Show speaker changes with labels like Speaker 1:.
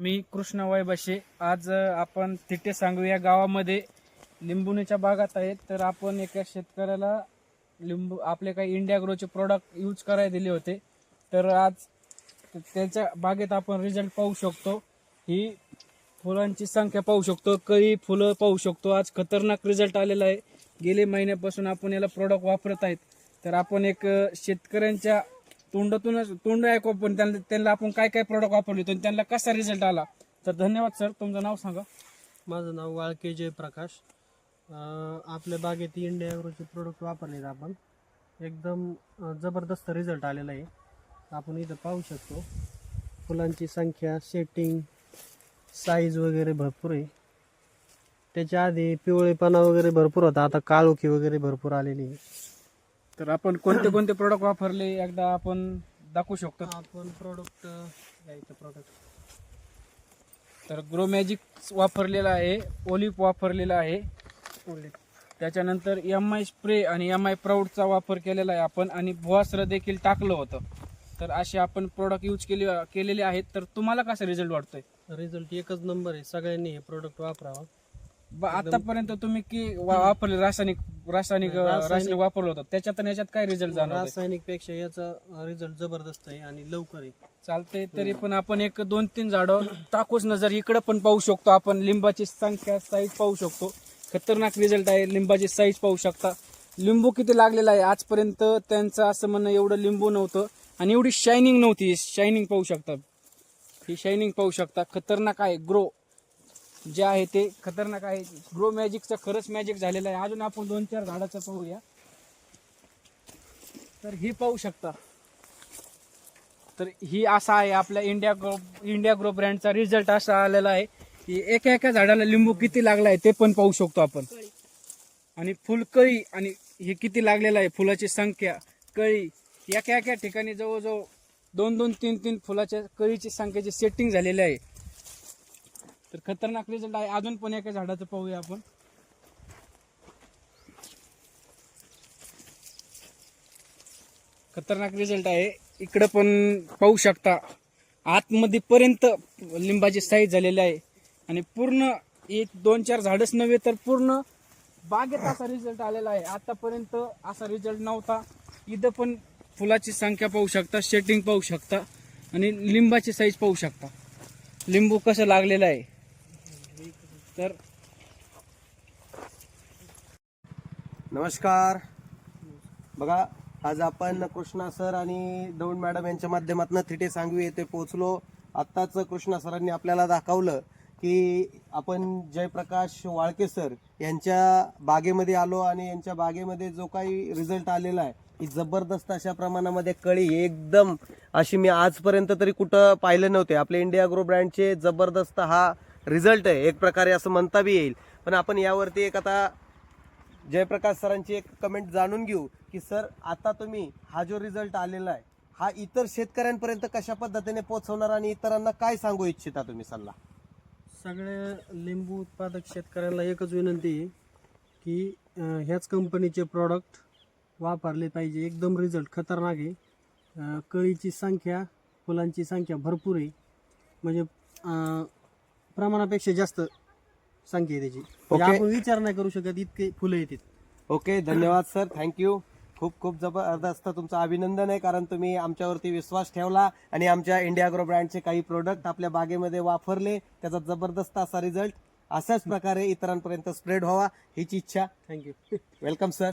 Speaker 1: मी कृष्ण वैभाषे आज आपण तिथे सांगू. या गावामध्ये लिंबुणीच्या बागात आहेत. तर आपण एका शेतकऱ्याला लिंबू आपले काही इंडिया ग्रोचे प्रोडक्ट यूज करायला दिले होते. तर आज त्याच्या बागेत आपण रिझल्ट पाहू शकतो. ही फुलांची संख्या पाहू शकतो. कळी फुलं पाहू शकतो. आज खतरनाक रिझल्ट आलेला आहे. गेले महिन्यापासून आपण याला प्रोडक्ट वापरत आहेत. तर आपण एक शेतकऱ्यांच्या तोंडातूनच तोंड ऐकू पण त्यांना त्यांना आपण काय काय प्रोडक्ट वापरले होते आणि त्यांना कसा रिझल्ट आला? तर धन्यवाद सर तुमचं नाव सांगा.
Speaker 2: माझं नाव वाळके जयप्रकाश. आपल्या बागेत इंडिया ॲग्रोचे प्रोडक्ट वापरलेत आपण. एकदम जबरदस्त रिझल्ट आलेला आहे. आपण इथं पाहू शकतो. फुलांची संख्या सेटिंग साईज वगैरे भरपूर आहे. त्याच्या आधी पिवळेपणा वगैरे भरपूर होता. आता काळोखी वगैरे भरपूर आलेली आहे.
Speaker 1: तर आपण कोणते कोणते प्रोडक्ट वापरले? एकदा आपण दाखवू शकतो.
Speaker 2: आपण प्रोडक्ट घ्यायचं प्रोडक्ट
Speaker 1: तर ग्रो मॅजिक वापरलेला आहे ओलिप वापरलेला आहे. त्याच्यानंतर एम आय स्प्रे आणि एम आय प्राऊडचा वापर केलेला आहे आपण आणि भुवासर देखील टाकलं होतं. तर असे आपण प्रोडक्ट यूज केले केलेले आहेत. तर तुम्हाला कसा रिझल्ट वाटतोय?
Speaker 2: रिझल्ट एकच नंबर आहे. सगळ्यांनी हे प्रोडक्ट वापरावं.
Speaker 1: आतापर्यंत तुम्ही की वा- वापरले रासायनिक रासायनिक
Speaker 2: रासायनिक-
Speaker 1: रासायनिक वापरलं होतं. त्याच्यात आणि याच्यात काय रिझल्ट जाणवत
Speaker 2: रासायनिकपेक्षा याचा रिझल्ट जबरदस्त आहे आणि लवकर आहे.
Speaker 1: चालते तरी पण आपण एक दोन तीन झाडं टाकूच नजर इकडे पण पाहू शकतो आपण लिंबाची संख्या साईज पाहू शकतो. खतरनाक रिझल्ट आहे लिंबाची साईज पाहू शकता. लिंबू किती लागलेला आहे? आजपर्यंत त्यांचं असं म्हणणं एवढं लिंबू नव्हतं आणि एवढी शायनिंग नव्हती. शायनिंग पाहू शकता. ही शायनिंग पाहू शकता. खतरनाक आहे. ग्रो जे आहे ते खतरनाक आहे. ग्रो मॅजिकचं खरंच मॅजिक झालेलं आहे. अजून आपण दोन चार झाडाचं पाहूया. तर ही पाहू शकता. तर ही असा आहे आपल्या इंडिया ग्रो इंडिया ग्रो ब्रँडचा रिझल्ट असा आलेला आहे की एका एका झाडाला लिंबू किती लागला आहे ते पण पाहू शकतो आपण. आणि फुलकळी आणि हे किती लागलेलं आहे फुलाची संख्या कळी एका एका ठिकाणी जवळजवळ दोन दोन तीन तीन फुलाच्या कळीची संख्येची सेटिंग झालेली आहे. तर खतरनाक रिझल्ट आहे. अजून पण एका झाडाचं पाहूया आपण. खतरनाक रिझल्ट आहे. इकडं पण पाहू शकता. आतमध्ये पर्यंत लिंबाची साईज झालेली आहे. आणि पूर्ण एक दोन चार झाडच नव्हे तर पूर्ण बागेत असा रिझल्ट आलेला आहे. आतापर्यंत असा रिझल्ट नव्हता. इथं पण फुलाची संख्या पाहू शकता शेटिंग पाहू शकता आणि लिंबाची साईज पाहू शकता. लिंबू कसं लागलेलं आहे? तर
Speaker 3: नमस्कार. बघा आज आपण कृष्णा सर आणि दौंड मॅडम यांच्या माध्यमातून थिटे सांगवी येथे पोहोचलो. आत्ताच कृष्णा सरांनी आपल्याला दाखवलं की आपण जयप्रकाश वाळके सर यांच्या बागेमध्ये आलो आणि यांच्या बागेमध्ये जो काही रिझल्ट आलेला आहे ही जबरदस्त अशा प्रमाणामध्ये कळी एकदम अशी मी आजपर्यंत तरी कुठं पाहिलं नव्हते. आपले इंडिया ग्रो ब्रँडचे जबरदस्त हा रिझल्ट आहे. एक प्रकारे असं म्हणता बी येईल. पण आपण यावरती एक आता जयप्रकाश सरांची एक कमेंट जाणून घेऊ की सर आता तुम्ही हा जो रिझल्ट आलेला आहे हा इतर शेतकऱ्यांपर्यंत कशा पद्धतीने पोहोचवणार आणि इतरांना काय सांगू इच्छिता तुम्ही सल्ला?
Speaker 2: सगळ्या लिंबू उत्पादक शेतकऱ्याला एकच विनंती आहे की अं, ह्याच कंपनीचे प्रॉडक्ट वापरले पाहिजे. एकदम रिझल्ट खतरनाक आहे. अं, कळीची संख्या फुलांची संख्या भरपूर आहे. म्हणजे अं, प्रमाणापेक्षा जास्त संख्या आहे त्याची. म्हणजे. आपण विचार नाही करू शकत इतके फुलं येतात
Speaker 3: ओके धन्यवाद सर. थँक्यू खूप खूप जबरदस्त तुमचं अभिनंदन आहे कारण तुम्ही आमच्यावरती विश्वास ठेवला आणि आमच्या इंडिया ग्रो ब्रँडचे काही प्रोडक्ट आपल्या बागेमध्ये वापरले. त्याचा जबरदस्त असा रिझल्ट अशाच प्रकारे इतरांपर्यंत स्प्रेड व्हावा हीच इच्छा.
Speaker 2: Thank you
Speaker 3: welcome sir